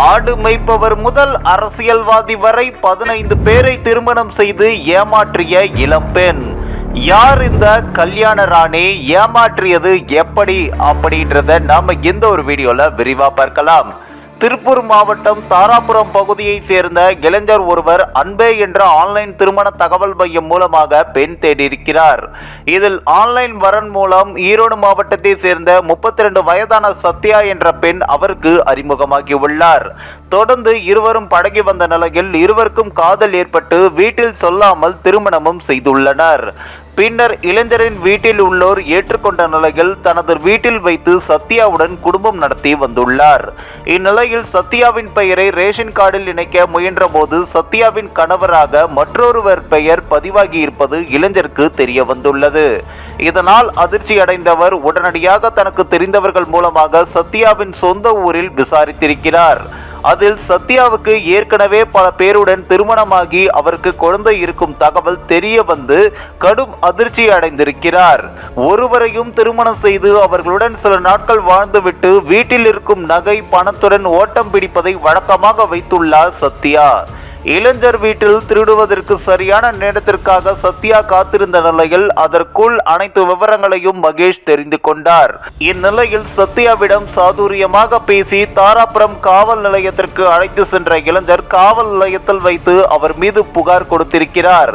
ஆடு மேய்ப்பவர் முதல் அரசியல்வாதி வரை பதினைந்து பேரை திருமணம் செய்து ஏமாற்றிய இளம்பெண் யார் இந்த கல்யாண ராணி? ஏமாற்றியது எப்படி? அப்படின்றத நாம இந்த ஒரு வீடியோல விரிவா பார்க்கலாம். திருப்பூர் மாவட்டம் தாராபுரம் பகுதியை சேர்ந்த இளைஞர் ஒருவர் அன்பே என்ற ஆன்லைன் திருமண தகவல் மையம் மூலமாக பெண் தேடியிருக்கிறார். இதில் ஆன்லைன் வரன் மூலம் ஈரோடு மாவட்டத்தை சேர்ந்த முப்பத்தி ரெண்டு வயதான சத்யா என்ற பெண் அவருக்கு அறிமுகமாகி உள்ளார் தொடர்ந்து இருவரும் பழகி வந்த நிலையில் இருவருக்கும் காதல் ஏற்பட்டு வீட்டில் சொல்லாமல் திருமணமும் செய்துள்ளனர். பின்னர் இளைஞரின் வீட்டில் உள்ளோர் ஏற்றுக்கொண்ட நிலையில் தனது வீட்டில் வைத்து சத்யாவுடன் குடும்பம் நடத்தி வந்துள்ளார். இந்நிலையில் சத்யாவின் பெயரை ரேஷன் கார்டில் இணைக்க முயன்றபோது சத்யாவின் கணவராக மற்றொருவர் பெயர் பதிவாகி இருப்பது இளைஞருக்கு தெரிய வந்துள்ளது இதனால் அதிர்ச்சி அடைந்தவர் உடனடியாக தனக்கு தெரிந்தவர்கள் மூலமாக சத்யாவின் சொந்த ஊரில் விசாரித்திருக்கிறார். அதில் சத்யாவுக்கு ஏற்கனவே பல பேருடன் திருமணமாகி அவருக்கு குழந்தை இருக்கும் தகவல் தெரிய வந்து கடும் அதிர்ச்சி அடைந்திருக்கிறார். ஒருவரையும் திருமணம் செய்து அவர்களுடன் சில நாட்கள் வாழ்ந்துவிட்டு வீட்டில் இருக்கும் நகை பணத்துடன் ஓட்டம் பிடிப்பதை வழக்கமாக வைத்துள்ளார் சத்யா. இளைஞர் வீட்டில் திருடுவதற்கு சரியான நேரத்திற்காக சத்யா காத்திருந்த நிலையில் அதற்குள் அனைத்து விவரங்களையும் மகேஷ் தெரிந்து கொண்டார். இந்நிலையில் சத்யாவிடம் சாதுரியமாக பேசி தாராபுரம் காவல் நிலையத்திற்கு அழைத்து சென்ற இளைஞர் காவல் நிலையத்தில் வைத்து அவர் மீது புகார் கொடுத்திருக்கிறார்.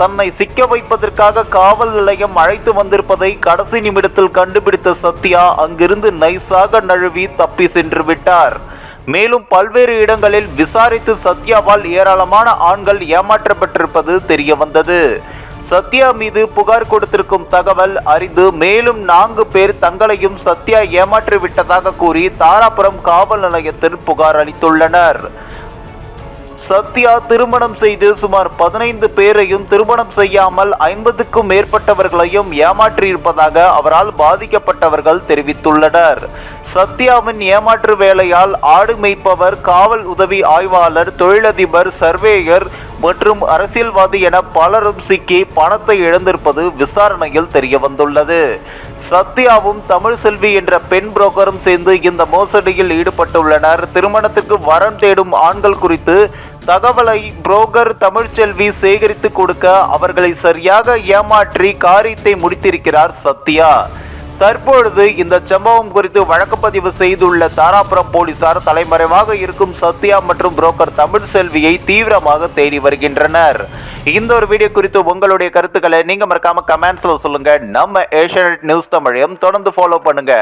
தன்னை சிக்க வைப்பதற்காக காவல் நிலையம் அழைத்து வந்திருப்பதை கடைசி நிமிடத்தில் கண்டுபிடித்த சத்யா அங்கிருந்து நைஸாக நழுவி தப்பி சென்று விட்டார். மேலும் பல்வேறு இடங்களில் விசாரித்து சத்யாவால் ஏராளமான ஆண்கள் ஏமாற்றப்பட்டிருப்பது தெரிய வந்தது சத்யா மீது புகார் கொடுத்திருக்கும் தகவல் அறிந்து மேலும் நான்கு பேர் தங்களையும் சத்யா ஏமாற்றிவிட்டதாக கூறி தாராபுரம் காவல் நிலையத்தில் புகார் அளித்துள்ளனர். சத்யா திருமணம் செய்து சுமார் பதினைந்து பேரையும் திருமணம் செய்யாமல் ஐம்பதுக்கும் மேற்பட்டவர்களையும் ஏமாற்றியிருப்பதாக அவரால் பாதிக்கப்பட்டவர்கள் தெரிவித்துள்ளனர். சத்யாவின் ஏமாற்று வேலையால் ஆடு மேய்ப்பவர் காவல் உதவி ஆய்வாளர் தொழிலதிபர் சர்வேயர் மற்றும் அரசியல்வாதி என பலரும் சிக்கி பணத்தை இழந்திருப்பது விசாரணையில் தெரிய வந்துள்ளது சத்யாவும் தமிழ் செல்வி என்ற பெண் புரோக்கரும் சேர்ந்து இந்த மோசடியில் ஈடுபட்டுள்ளனர். திருமணத்திற்கு வரம் தேடும் ஆண்கள் குறித்து தகவலை புரோக்கர் தமிழ்ச்செல்வி சேகரித்து கொடுக்க அவர்களை சரியாக ஏமாற்றி காரியத்தை முடித்திருக்கிறார் சத்யா. தற்பொழுது இந்த சம்பவம் குறித்து வழக்கு பதிவு செய்துள்ள தாராபுரம் போலீசார் தலைமறைவாக இருக்கும் சத்யா மற்றும் புரோக்கர் தமிழ் செல்வியை தீவிரமாக தேடி வருகின்றனர். இந்த ஒரு வீடியோ குறித்து உங்களுடைய கருத்துக்களை நீங்க மறக்காம கமெண்ட்ஸ்ல சொல்லுங்க. நம்ம ஏஷியநெட் நியூஸ் தமிழையும் தொடர்ந்து ஃபாலோ பண்ணுங்க.